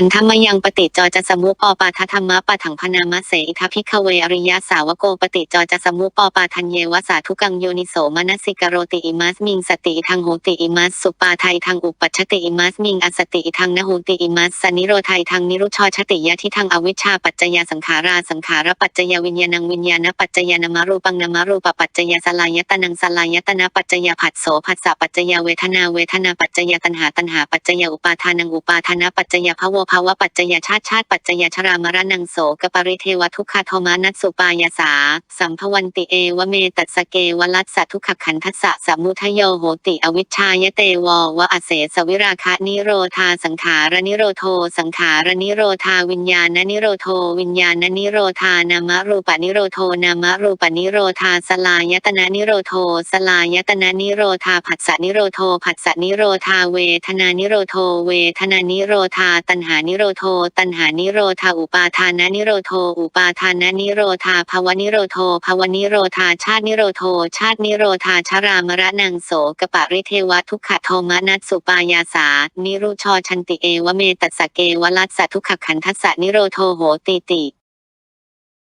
พันธมยังปฏิจจจสมุปปาทธรรมะปะถังพนามะเสอิทัพพิกเวอริยสาวโกปฏิจจจสมุปปาทันเยวสาธุกังโยนิโสมนสิกโรติอิมัสมิงสติทางโหติอิมัสสุปาไทยทางอุปัชติอิมัสมิงอสติทางนโหติอิมัสสนิโรไทยทางนิรุชชติยะที่ทางอวิชชาปัจจยสังขาราสังขารปัจจยวิญญาณังวิญญาณปัจจยนามรูปังนามรูปปัจจยสลายตนังสลายตนะปัจจยผัสโสผัสสะปัจจยเวทนาเวทนาปัจจยตัณหาตัณหาปัจจยอุปาทานังอุปาทานะปัจจยภวภาวะปัจจยชาติชาติปัจจยชรามรณังโสกปริเทวทุกขโทมานัสสุปายาสา สัมภวันติเอวเมตัสเกวลัสสะทุกขขันทัสสะสมุทโยโหติอวิชชายเตววะอเสสวิราคะนิโรธาสังขารนิโรโทสังขารนิโรธาวิญญาณนิโรโทวิญญาณนิโรธานามรูปนิโรโทนามรูปนิโรธาสลายตนะนิโรโทสลายตนะนิโรธาผัสสะนิโรโทผัสสะนิโรธาเวทนานิโรโทเวทนานิโรธาตัณหานิโรโท ตัณหานิโรธาอุปาทานานิโรโท อุปาทานานิโรธาภาวนิโรโทภาวนิโรธาชาตินิโรโท ชาตินิโรธาชรามระนังโสกปะริเทวทุกขโทมนัสสุปายาสา นิรุชอชันติเอวเมตัสเกวลัสสทุกขขันทัสสะนิโรโทโหติติ